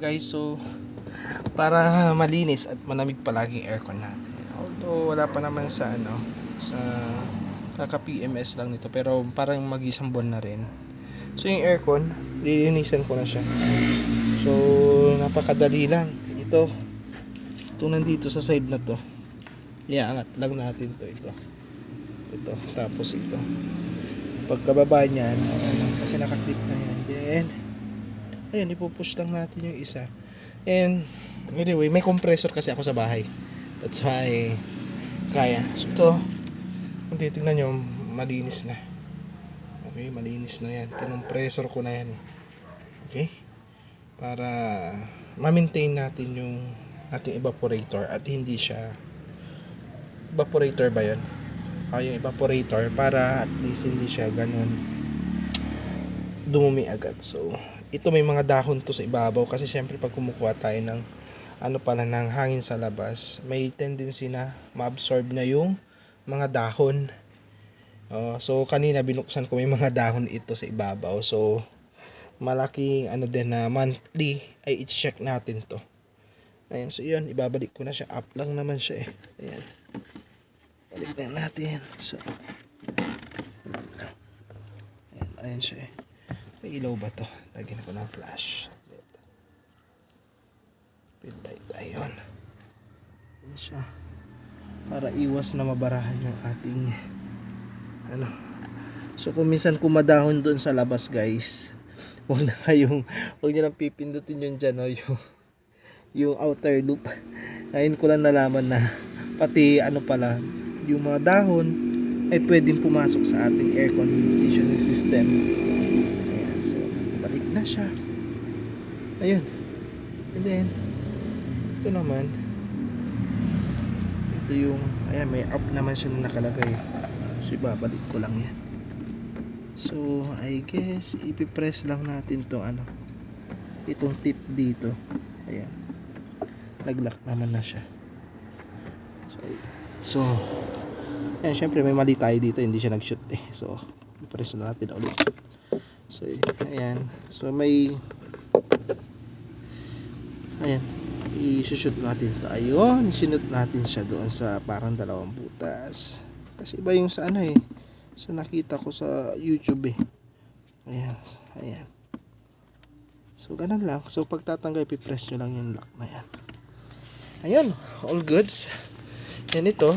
guys, so para malinis at malamig palaging aircon natin. Although wala pa naman sa ano, sa kaka PMS lang nito pero parang mag-isang buwan na rin. So yung aircon, lilinisan ko na siya. So napakadali lang. Ito, ito nandito sa side na to. Iangat lang natin to ito. Ito, tapos ito. Pagkababa niyan, ano, kasi nakaklip na yan. Then, ayun, ipupush lang natin yung isa. And, anyway, may compressor kasi ako sa bahay. That's why, kaya. So, ito, kung titignan nyo, malinis na. Okay, malinis na yan. Kinompressor ko na yan. Okay? Para ma-maintain natin yung ating evaporator at hindi siya evaporator ba yun? Ah, yung evaporator para at least hindi siya ganun dumumi agad. So, ito may mga dahon to sa ibabaw kasi syempre pag kumukuha tayo ng ano pala ng hangin sa labas, may tendency na ma-absorb na yung mga dahon. Oh, so kanina binuksan ko may mga dahon ito sa ibabaw. So malaking ano din na monthly ay i-check natin to. Ayan, so yun, ibabalik ko na siya. Up lang naman siya eh. Ayan. Balik na natin. So, ayan, ayan siya eh. May ilaw ba to? Lagyan ko ng flash. Pin light. Ayun. Ayan siya. Para iwas na mabarahan yung ating ano. So kung minsan kumadahon doon sa labas guys, huwag na kayong, huwag nyo nang pipindutin yung dyan, no? yung, yung outer loop. Ngayon ko lang nalaman na pati ano pala, yung mga dahon ay pwedeng pumasok sa ating air conditioning system. Na siya. Ayun. And then, ito naman, ito yung, ayan, may up naman siya na nakalagay. So, ibabalik ko lang yan. So, I guess, ipipress lang natin to ano, itong tip dito. Ayan. Naglock naman na siya. So, so ayan, syempre may mali tayo dito, hindi siya nag-shoot eh. So, press na natin ulit. So, ayan. So, may ayan, i-shoot natin to. Ayun, sinut natin siya doon sa parang dalawang butas. Kasi iba yung sa ano eh, sa nakita ko sa YouTube eh. Ayan, ayan. So, ganun lang. So, pagtatanggal, ipipress nyo lang yung lock na yan. Ayun, all goods. Yan ito.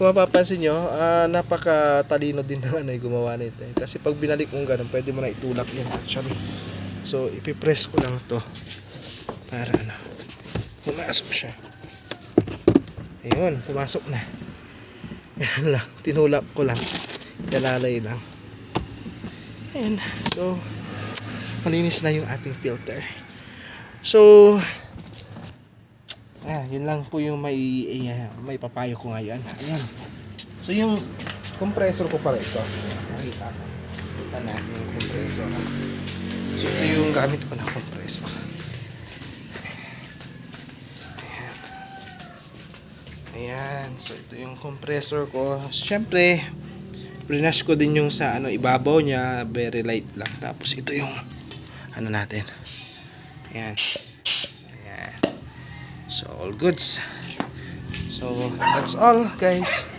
Kung mapapansin nyo, ah, napaka-talino din ng ano, yung gumawa nito. Eh. Kasi pag binalik mong ganun, pwede mo na itulak yan actually. So, ipipress ko lang to para ano, pumasok siya. Ayun, pumasok na. Yan lang, tinulak ko lang. Yalalay lang. Ayan, so, malinis na yung ating filter. So, ah, yun lang po yung may, eh, may papayo ko ngayon. Ayan. So, yung compressor ko pala ito. Nakita ko. Kita natin yung compressor. So, ito yung gamit ko na compressor. Ayan. Ayan. So, ito yung compressor ko. Siyempre, Rinash ko din yung sa ano ibabaw niya, very light lang. Tapos ito yung ano natin. Ayan. Ayan. So all goods. So that's all guys.